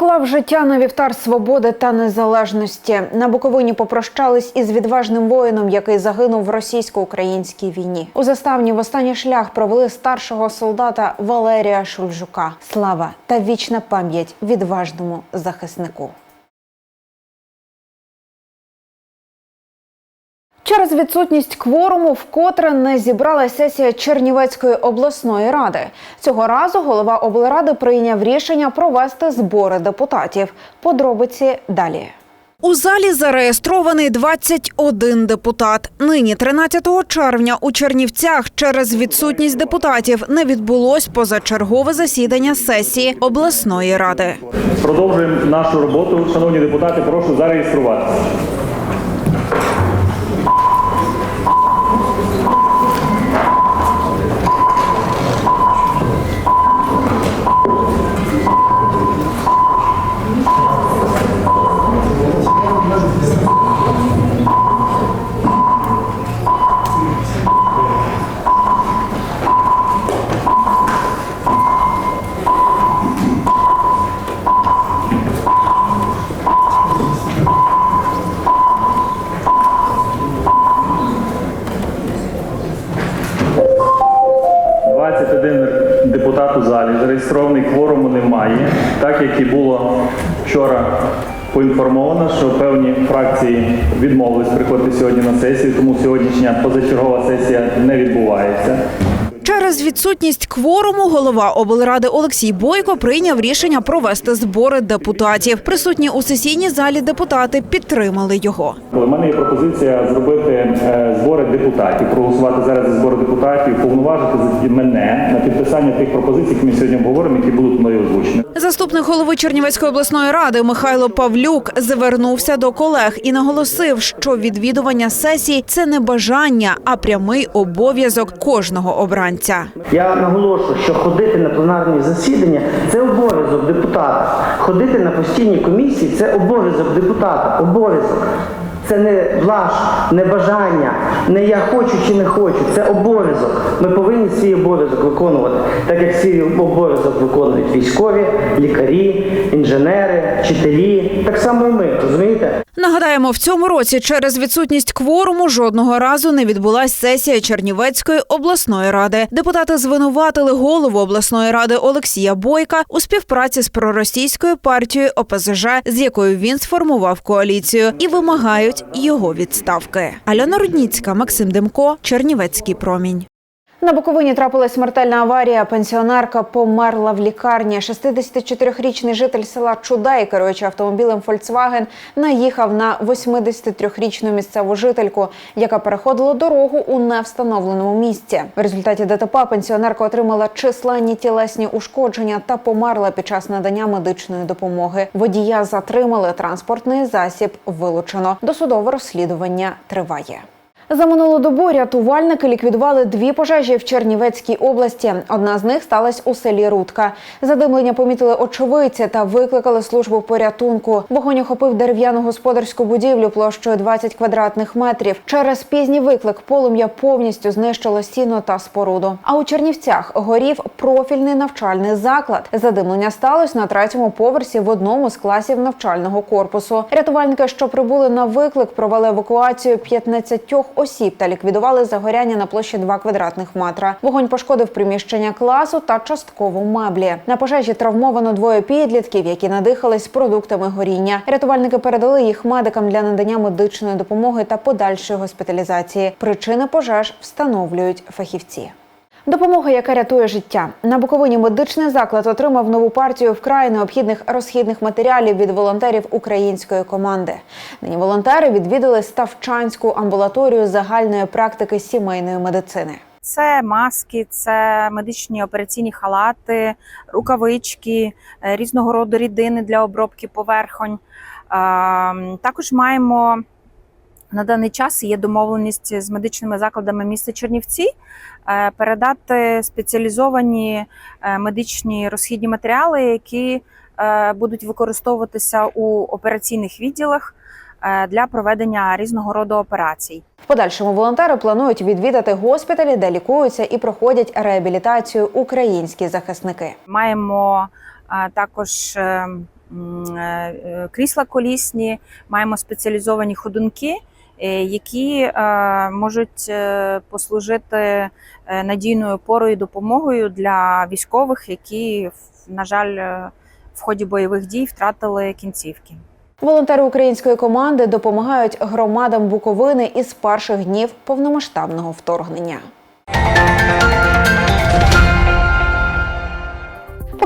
Поклав життя на вівтар свободи та незалежності. На Буковині попрощались із відважним воїном, який загинув в російсько-українській війні. У заставні в останній шлях провели старшого солдата Валерія Шульжука. Слава та вічна пам'ять відважному захиснику. Через відсутність кворуму вкотре не зібрала сесія Чернівецької обласної ради. Цього разу голова облради прийняв рішення провести збори депутатів. Подробиці далі. У залі зареєстрований 21 депутат. Нині, 13 червня, у Чернівцях через відсутність депутатів не відбулось позачергове засідання сесії обласної ради. Продовжуємо нашу роботу. Шановні депутати, прошу зареєструватися. – кворуму немає. Так як і було вчора поінформовано, що певні фракції відмовились приходити сьогодні на сесію, тому сьогоднішня позачергова сесія не відбувається. Через відсутність кворуму голова облради Олексій Бойко прийняв рішення провести збори депутатів. Присутні у сесійній залі депутати підтримали його. У мене є пропозиція зробити е, депутатів, проголосувати зараз за збори депутатів, повноважити мене на підписання тих пропозицій, які ми сьогодні обговоримо, які будуть мною озвучені. Заступник голови Чернівецької обласної ради Михайло Павлюк звернувся до колег і наголосив, що відвідування сесії це не бажання, а прямий обов'язок кожного обранця. Я наголошую, що ходити на пленарні засідання це обов'язок депутата. Ходити на постійні комісії це обов'язок депутата. Обов'язок. Це не влаш, не бажання, не я хочу чи не хочу. Це обов'язок. Ми повинні свій обов'язок виконувати, так як свій обов'язок виконують військові, лікарі, інженери, вчителі. Так само і ми, розумієте? Нагадаємо, в цьому році через відсутність кворуму жодного разу не відбулась сесія Чернівецької обласної ради. Депутати звинуватили голову обласної ради Олексія Бойка у співпраці з проросійською партією ОПЗЖ, з якою він сформував коаліцію, і вимагають його відставки. Альона Рудніцька, Максим Демко, Чернівецький промінь. На Буковині трапилась смертельна аварія. Пенсіонерка померла в лікарні. 64-річний житель села Чудай, керуючи автомобілем Volkswagen, наїхав на 83-річну місцеву жительку, яка переходила дорогу у невстановленому місці. В результаті ДТП пенсіонерка отримала численні тілесні ушкодження та померла під час надання медичної допомоги. Водія затримали. Транспортний засіб вилучено. Досудове розслідування триває. За минулу добу рятувальники ліквідували дві пожежі в Чернівецькій області. Одна з них сталася у селі Рудка. Задимлення помітили очевидці та викликали службу порятунку. Вогонь охопив дерев'яну господарську будівлю площею 20 квадратних метрів. Через пізній виклик полум'я повністю знищило сіно та споруду. А у Чернівцях горів профільний навчальний заклад. Задимлення сталося на третьому поверсі в одному з класів навчального корпусу. Рятувальники, що прибули на виклик, провели евакуацію 15 осіб та ліквідували загоряння на площі 2 квадратних метра. Вогонь пошкодив приміщення класу та частково меблі. На пожежі травмовано двоє підлітків, які надихались продуктами горіння. Рятувальники передали їх медикам для надання медичної допомоги та подальшої госпіталізації. Причини пожеж встановлюють фахівці. Допомога, яка рятує життя на Буковині. Медичний заклад отримав нову партію вкрай необхідних розхідних матеріалів від волонтерів української команди. Нині волонтери відвідали Ставчанську амбулаторію загальної практики сімейної медицини. Це маски, це медичні операційні халати, рукавички, е, різного роду рідини для обробки поверхонь. Також маємо на даний час є домовленість з медичними закладами міста Чернівці е, передати спеціалізовані е, медичні розхідні матеріали, які е, будуть використовуватися у операційних відділах для проведення різного роду операцій. В подальшому волонтери планують відвідати госпіталі, де лікуються і проходять реабілітацію українські захисники. Маємо також крісла колісні, маємо спеціалізовані ходунки, які е, можуть е, послужити е, надійною опорою і допомогою для військових, які, на жаль, е, в ході бойових дій втратили кінцівки. Волонтери української команди допомагають громадам Буковини із перших днів повномасштабного вторгнення.